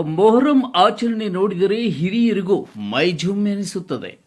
ಮೊಹರಂ ಆಚರಣೆ ನೋಡಿದರೆ ಹಿರಿಯರಿಗೂ ಮೈಜುಮ್ ಎನಿಸುತ್ತದೆ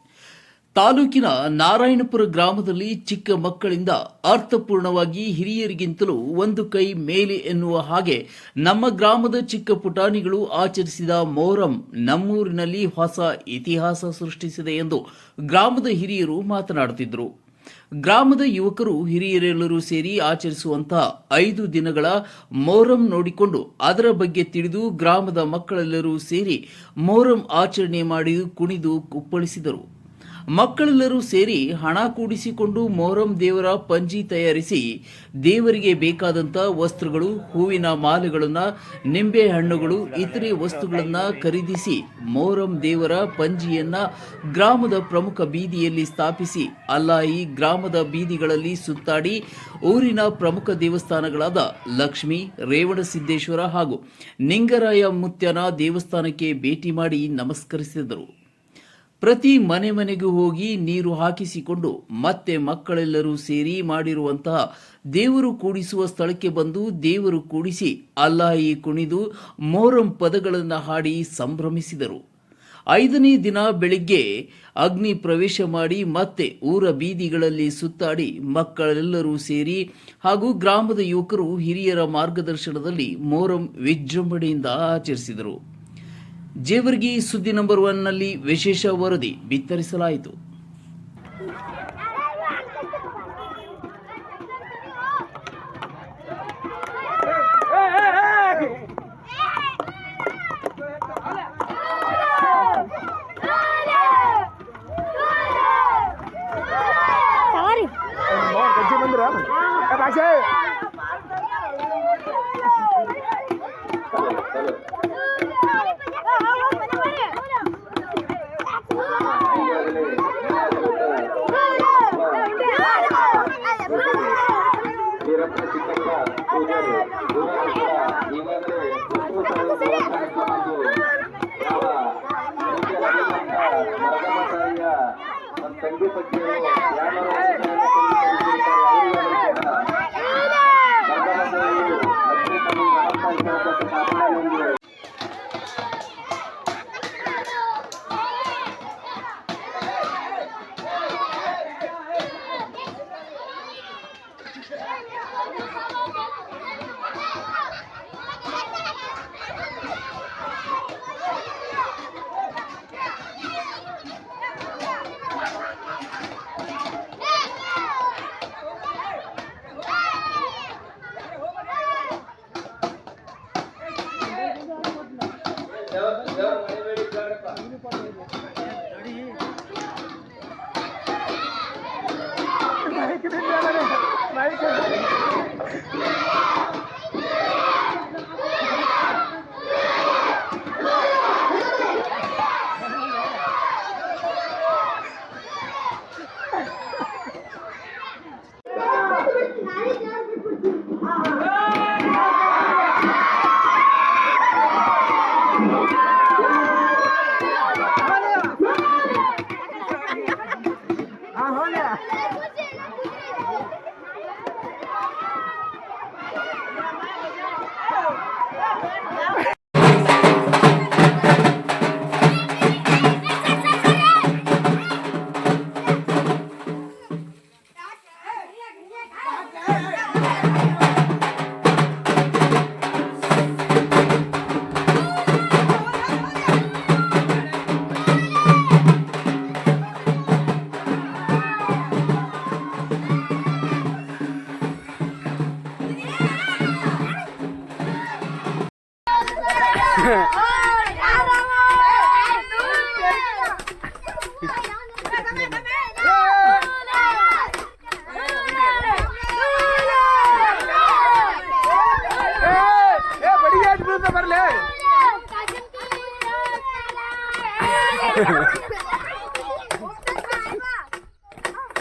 ತಾಲೂಕಿನ ನಾರಾಯಣಪುರ ಗ್ರಾಮದಲ್ಲಿ ಚಿಕ್ಕ ಮಕ್ಕಳಿಂದ ಅರ್ಥಪೂರ್ಣವಾಗಿ ಹಿರಿಯರಿಗಿಂತಲೂ ಒಂದು ಕೈ ಮೇಲೆ ಎನ್ನುವ ಹಾಗೆ ನಮ್ಮ ಗ್ರಾಮದ ಚಿಕ್ಕ ಪುಟಾಣಿಗಳು ಆಚರಿಸಿದ ಮೊಹರಂ ನಮ್ಮೂರಿನಲ್ಲಿ ಹೊಸ ಇತಿಹಾಸ ಸೃಷ್ಟಿಸಿದೆ ಎಂದು ಗ್ರಾಮದ ಹಿರಿಯರು ಮಾತನಾಡುತ್ತಿದ್ದರು. ಗ್ರಾಮದ ಯುವಕರು ಹಿರಿಯರೆಲ್ಲರೂ ಸೇರಿ ಆಚರಿಸುವಂತಹ ಐದು ದಿನಗಳ ಮೊಹರಂ ನೋಡಿಕೊಂಡು ಅದರ ಬಗ್ಗೆ ತಿಳಿದು ಗ್ರಾಮದ ಮಕ್ಕಳೆಲ್ಲರೂ ಸೇರಿ ಮೊಹರಂ ಆಚರಣೆ ಮಾಡಿ ಕುಣಿದು ಕುಪ್ಪಳಿಸಿದರು. ಮಕ್ಕಳೆಲ್ಲರೂ ಸೇರಿ ಹಣ ಕೂಡಿಸಿಕೊಂಡು ಮೊಹರಂ ದೇವರ ಪಂಜಿ ತಯಾರಿಸಿ ದೇವರಿಗೆ ಬೇಕಾದಂಥ ವಸ್ತ್ರಗಳು, ಹೂವಿನ ಮಾಲೆಗಳನ್ನು, ನಿಂಬೆ ಹಣ್ಣುಗಳು, ಇತರೆ ವಸ್ತುಗಳನ್ನು ಖರೀದಿಸಿ ಮೊಹರಂ ದೇವರ ಪಂಜಿಯನ್ನು ಗ್ರಾಮದ ಪ್ರಮುಖ ಬೀದಿಯಲ್ಲಿ ಸ್ಥಾಪಿಸಿ ಅಲ್ಲಾಯಿ ಗ್ರಾಮದ ಬೀದಿಗಳಲ್ಲಿ ಸುತ್ತಾಡಿ ಊರಿನ ಪ್ರಮುಖ ದೇವಸ್ಥಾನಗಳಾದ ಲಕ್ಷ್ಮಿ ರೇವಣಸಿದ್ದೇಶ್ವರ ಹಾಗೂ ನಿಂಗರಾಯ ಮುತ್ಯನ ದೇವಸ್ಥಾನಕ್ಕೆ ಭೇಟಿ ಮಾಡಿ ನಮಸ್ಕರಿಸಿದರು. ಪ್ರತಿ ಮನೆ ಮನೆಗೂ ಹೋಗಿ ನೀರು ಹಾಕಿಸಿಕೊಂಡು ಮತ್ತೆ ಮಕ್ಕಳೆಲ್ಲರೂ ಸೇರಿ ಮಾಡಿರುವಂತಹ ದೇವರು ಕೂಡಿಸುವ ಸ್ಥಳಕ್ಕೆ ಬಂದು ದೇವರು ಕೂಡಿಸಿ ಅಲ್ಲಾಹಿ ಕುಣಿದು ಮೋರಂ ಪದಗಳನ್ನು ಹಾಡಿ ಸಂಭ್ರಮಿಸಿದರು. ಐದನೇ ದಿನ ಬೆಳಿಗ್ಗೆ ಅಗ್ನಿ ಪ್ರವೇಶ ಮಾಡಿ ಮತ್ತೆ ಊರ ಬೀದಿಗಳಲ್ಲಿ ಸುತ್ತಾಡಿ ಮಕ್ಕಳೆಲ್ಲರೂ ಸೇರಿ ಹಾಗೂ ಗ್ರಾಮದ ಯುವಕರು ಹಿರಿಯರ ಮಾರ್ಗದರ್ಶನದಲ್ಲಿ ಮೋರಂ ವಿಜೃಂಭಣೆಯಿಂದ ಆಚರಿಸಿದರು. ಜೇವರ್ಗಿ ಸುದ್ದಿ ನಂಬರ್ ಒನ್ನಲ್ಲಿ ವಿಶೇಷ ವರದಿ ಬಿತ್ತರಿಸಲಾಯಿತು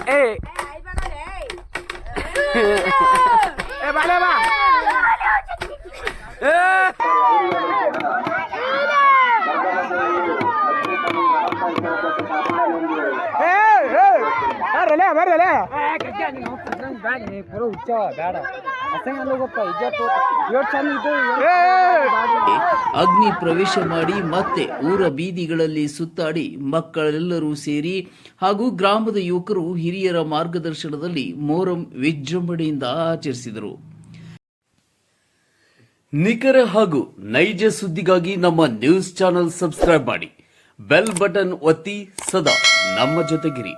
Ei! Ei, vai levar! ಬರ್ರಲೆ ಬರ್ರಲೆ ಪೂರ ಅಗ್ನಿ ಪ್ರವೇಶ ಮಾಡಿ ಮತ್ತೆ ಊರ ಬೀದಿಗಳಲ್ಲಿ ಸುತ್ತಾಡಿ ಮಕ್ಕಳೆಲ್ಲರೂ ಸೇರಿ ಹಾಗೂ ಗ್ರಾಮದ ಯುವಕರು ಹಿರಿಯರ ಮಾರ್ಗದರ್ಶನದಲ್ಲಿ ಮೋರಂ ವಿಜೃಂಭಣೆಯಿಂದ ಆಚರಿಸಿದರು. ನಿಖರ ಹಾಗೂ ನೈಜ ಸುದ್ದಿಗಾಗಿ ನಮ್ಮ ನ್ಯೂಸ್ ಚಾನೆಲ್ ಸಬ್ಸ್ಕ್ರೈಬ್ ಮಾಡಿ. ಬೆಲ್ ಬಟನ್ ಒತ್ತಿ ಸದಾ ನಮ್ಮ ಜೊತೆಗಿರಿ.